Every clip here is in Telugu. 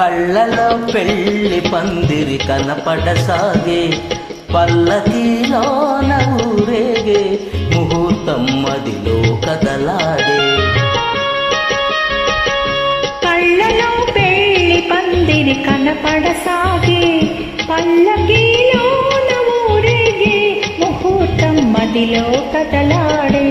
కళ్ళలో పెళ్ళి పందిరి కనపడసాగే పల్లకీలోన ఊరేగే ముహూర్తం మదిలో కదలాడే కళ్ళలో పెళ్ళి పందిరి కనపడసాగే పల్లకీలోన ఊరేగే ముహూర్తం మదిలో కదలాడే.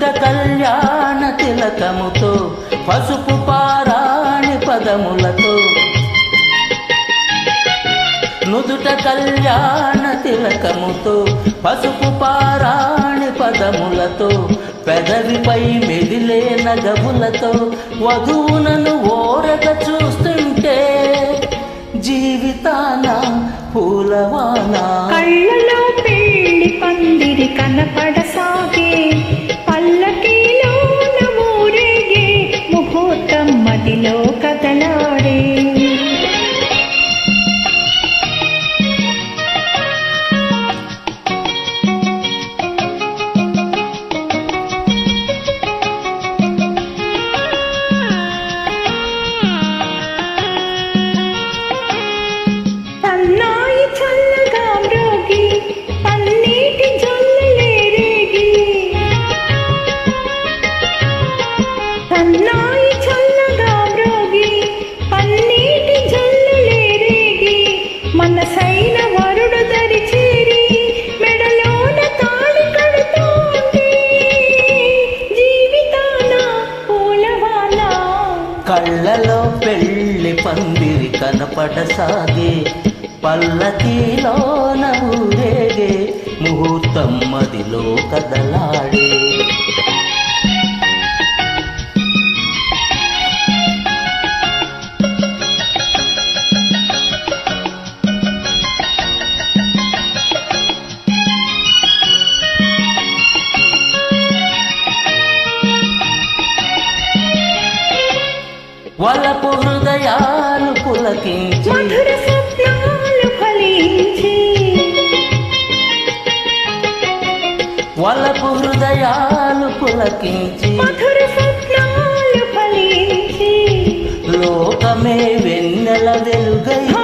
నుదుట కళ్యాణ తిలకముతో పసుపు పారాణి పదములతో. నుదుట కళ్యాణ తిలకముతో పసుపు పారాణి పదములతో పెదవిపై మెదిలే నగములతో వధువులను ఓరక చూస్తుంటే జీవితాన పూలవాన. కళ్ళలో పెళ్ళి పందిరి కనపడ కళ్ళలో పెళ్ళి పందిరి కనపడసాగే పల్లకిలోన ఊరేగే ముహూర్తం మదిలో కదలాడే వలపు హృదయాలు పులకించి వలపు హృదయాలు పులకించి మధుర స్వప్నాలు ఫలించి లోకమే వెన్నెల వెలుగైతే భావి